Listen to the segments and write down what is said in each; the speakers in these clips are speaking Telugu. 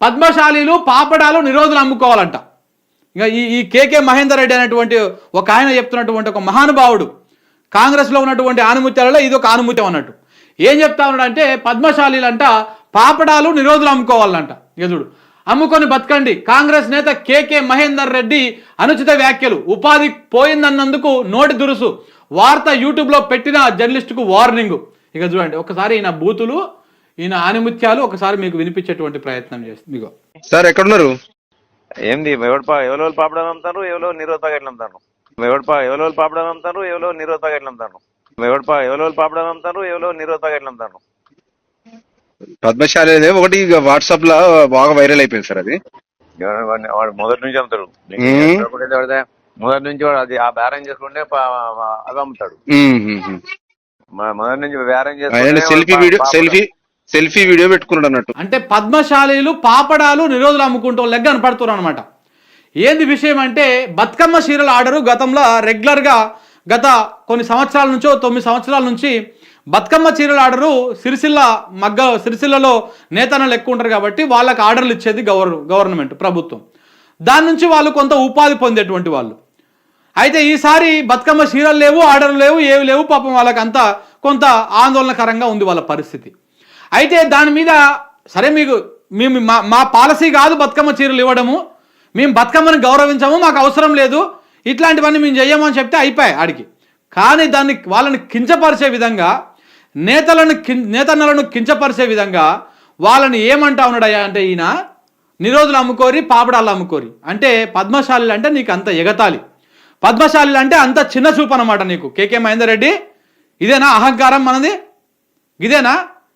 పద్మశాలీలు పాపడాలు నిరోధులు అమ్ముకోవాలంట. ఇంకా ఈ ఈ కేకే మహేందర్ రెడ్డి అనేటువంటి ఒక ఆయన చెప్తున్నటువంటి ఒక మహానుభావుడు కాంగ్రెస్లో ఉన్నటువంటి ఆనుముత్యాలలో ఇది ఒక ఆనుముత్యం అన్నట్టు. ఏం చెప్తా ఉన్నాడంటే పద్మశాలీలంట పాపడాలు నిరోధులు అమ్ముకోవాలంట. ఇక అమ్ముకొని బతకండి. కాంగ్రెస్ నేత కేకే మహేందర్ రెడ్డి అనుచిత వ్యాఖ్యలు. ఉపాధి పోయిందన్నందుకు నోటి దురుసు. వార్త యూట్యూబ్లో పెట్టిన జర్నలిస్టుకు వార్నింగ్. ఇక చూడండి ఒకసారి ఈయన బూతులు ఈయన ఆనిముత్యాలు ఒకసారి మీకు వినిపించేటువంటి ప్రయత్నం చేస్తుంది. ఇగో. సార్ ఎక్కడున్నారు? ఏంది ఎవడు పా పాపడాలు అమ్ముతారు ఎవరో నిరోధ ప్యాకెట్లు అమ్ముతారు? ఎవడు పా ఎవరెవరు పాపడాలు అమ్ముతారు ఎవరో నిరోధ ప్యాకెట్లు అమ్ముతారు? ఎవడు పా ఎవరెవరు పాపడాలు అమ్ముతారు ఎవరో నిరోధ ప్యాకెట్లు అమ్ముతారు? పద్మశాలి అనేది ఒకటి వాట్సాప్లో బాగా వైరల్ అయిపోయింది సార్ అది. ఎవరు వాడిని- వాడు మొదటి నుంచి అమ్ముతాడు. మొదటి నుంచి వాడు అది ఆ బేరం చేసుకుంటే పా- అవి అమ్ముతాడు. మ- మొదటి నుంచి బేరం ఆయన చేసుకుంటే సెల్ఫీ వాడు వీడియో సెల్ఫీ సెల్ఫీ వీడియో పెట్టుకున్నాడు అన్నట్టు. అంటే పద్మశాలీలు పాపడాలు నిరోధులు అమ్ముకుంటూ లెగ్ కనపడుతున్నారు అనమాట ఏంది విషయం అంటే బతుకమ్మ చీరల ఆర్డరు గతంలో రెగ్యులర్గా గత కొన్ని సంవత్సరాల నుంచో తొమ్మిది సంవత్సరాల నుంచి బతుకమ్మ చీరల ఆర్డరు సిరిసిల్ల మగ్గ సిరిసిల్లలో నేతనలు ఎక్కువ ఉంటారు కాబట్టి వాళ్ళకి ఆర్డర్లు ఇచ్చేది గవర్ గవర్నమెంట్ ప్రభుత్వం. దాని నుంచి వాళ్ళు కొంత ఉపాధి పొందేటువంటి వాళ్ళు. అయితే ఈసారి బతుకమ్మ చీరలు లేవు ఆర్డర్లు లేవు ఏవి లేవు పాపం వాళ్ళకి అంతా కొంత ఆందోళనకరంగా ఉంది వాళ్ళ పరిస్థితి. అయితే దాని మీద సరే మీకు మేము మా మా పాలసీ కాదు బతుకమ్మ చీరలు ఇవ్వడము. మేము బతుకమ్మని గౌరవించము మాకు అవసరం లేదు. ఇట్లాంటివన్నీ మేము చెయ్యమని చెప్తే అయిపోయాయి ఆడికి. కానీ దాన్ని వాళ్ళని కించపరిచే విధంగా నేతలను కిం నేతన్నలను కించపరిచే విధంగా వాళ్ళని ఏమంటా ఉన్నాడయ్యా అంటే ఈయన నిరోధులు అమ్ముకోరి పాపడాలు అమ్ముకోరి. అంటే పద్మశాలి అంటే నీకు అంత ఎగతాలి పద్మశాలి అంటే అంత చిన్న చూపు అనమాట నీకు. కేకే మహేందర్ రెడ్డి ఇదేనా అహంకారం మనది? ఇదేనా?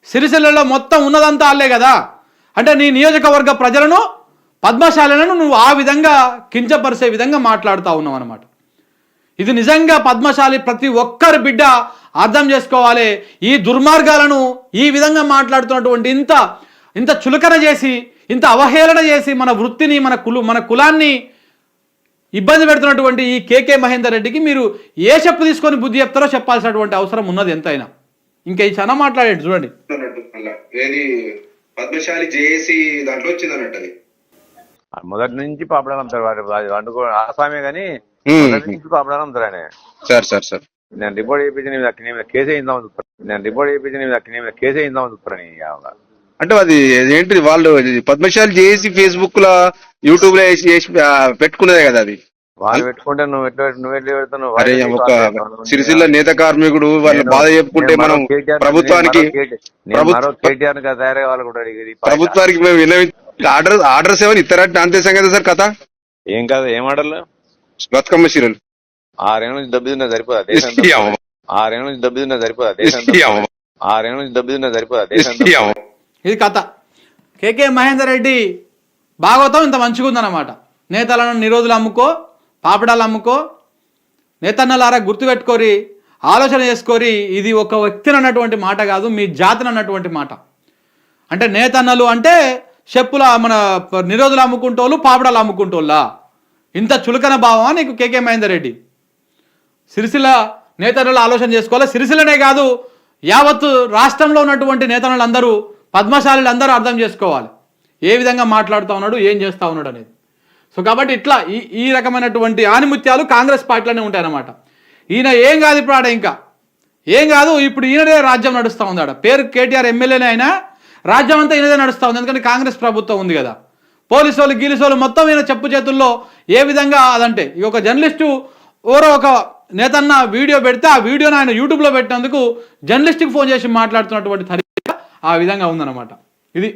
సిరిసిల్లలో మొత్తం ఉన్నదంతా అల్లే కదా? అంటే నీ నియోజకవర్గ ప్రజలను పద్మశాలను నువ్వు ఆ విధంగా కించపరిచే విధంగా మాట్లాడుతూ ఉన్నావు అనమాట ఇది నిజంగా పద్మశాలి ప్రతి ఒక్కరి బిడ్డ అర్థం చేసుకోవాలి. ఈ దుర్మార్గాలను ఈ విధంగా మాట్లాడుతున్నటువంటి ఇంత ఇంత చులకన చేసి ఇంత అవహేళన చేసి మన వృత్తిని మన కులు మన కులాన్ని ఇబ్బంది పెడుతున్నటువంటి ఈ కేకే మహేందర్ రెడ్డికి మీరు ఏ చెప్పు తీసుకొని బుద్ధి చెప్తారో చెప్పాల్సినటువంటి అవసరం ఉన్నది ఎంతైనా. ఇంకా ఈ చన మాట్లాడేది చూడండి. ఏది? పద్మశాలి జేఏసీ దాంట్లో వచ్చింది అన్నట్టు అది మొదటి నుంచి పాపడాలు అమ్ముతాడు వాడు వాడు వండుకో ఆసామే కానీ. మొదటి నుంచి పాపడాలు అమ్ముతాడు ఆయన. Sir sir sir. నేను రిపోర్ట్ చేయించి నీ మీద నీ మీద కేసు అయిందామని చూస్తాను నేను రిపోర్ట్ చేయించి నీ మీద నీ మీద కేసు అయిందామని చూస్తాను. అంటే అది ఏంటి వాళ్ళు పద్మశాలి చేసి ఫేస్బుక్లో యూట్యూబ్లో వేసి వేసి, ఆ, పెట్టుకున్నదే కదా అది. వాళ్ళు పెట్టుకుంటే నువ్వు ఎట్లా నువ్వు ఎట్లా పెడతావు అరే ఒక సిరిసిల్ల నేత కార్మికుడు వాళ్ళ బాధ చెప్పుకుంటే మనం ప్రభుత్వానికి కేటీఆర్గా తయారయ్యే వాళ్ళు కూడా. ప్రభుత్వానికి మేము విన్నవి ఆర్డర్ ఆర్డర్స్ ఏమని ఇస్తారంటే అంతే సంగతి సార్ కథ? ఏం కాదు ఏం ఆర్డర్లు? బతుకమ్మ చీరలు. ఆరేళ్ళ నుంచి దెబ్బతిన్నా సరిపోదా. ఆరేళ్ళ నుంచి దెబ్బతిన్నా సరిపోదా. ఆరేళ్ళ నుంచి దెబ్బతిన్నా సరిపోదా. ఇది కథ. కేకే మహేందర్ రెడ్డి భాగవతం ఇంత మంచిగా ఉందన్నమాట నేతలను నిరోధులు అమ్ముకో పాపడాలు అమ్ముకో నేతన్నలారా గుర్తుపెట్టుకోరి ఆలోచన చేసుకోరి ఇది ఒక వ్యక్తిని అన్నటువంటి మాట కాదు మీ జాతిని అన్నటువంటి మాట. అంటే నేతన్నలు అంటే చెప్పుల మన నిరోధులు అమ్ముకుంటోళ్ళు పాపడాలు అమ్ముకుంటోళ్ళా? ఇంత చులకన భావమా నీకు కేకే మహేందర్ రెడ్డి సిరిసిల నేతన్నలు ఆలోచన చేసుకోవాలి? సిరిసిలనే కాదు యావత్తు రాష్ట్రంలో ఉన్నటువంటి నేతన్నలు అందరూ పద్మశాలులు అందరూ అర్థం చేసుకోవాలి. ఏ విధంగా మాట్లాడుతూ ఉన్నాడు ఏం చేస్తూ ఉన్నాడు అనేది. సో కాబట్టి ఇట్లా ఈ ఈ రకమైనటువంటి ఆనిముత్యాలు కాంగ్రెస్ పార్టీలోనే ఉంటాయన్నమాట. ఈయన ఏం కాదు ఇప్పుడు ఆడ ఇంకా. ఏం కాదు ఇప్పుడు ఈయనదే రాజ్యం నడుస్తూ ఉంది ఆడ. పేరు కేటీఆర్ ఎమ్మెల్యేనే అయినా రాజ్యం అంతా ఈయనదే నడుస్తూ ఉంది. ఎందుకంటే కాంగ్రెస్ ప్రభుత్వం ఉంది కదా. పోలీసు వాళ్ళు గీలీసు వాళ్ళు మొత్తం ఈయన చెప్పు చేతుల్లో ఏ విధంగా అదంటే ఈ ఒక జర్నలిస్టు ఎవరో ఒక నేతన్న వీడియో పెడితే ఆ వీడియోని ఆయన యూట్యూబ్లో పెట్టినందుకు జర్నలిస్ట్కి ఫోన్ చేసి మాట్లాడుతున్నటువంటి తరిగా ఆ విధంగా ఉందన్నమాట. ఇది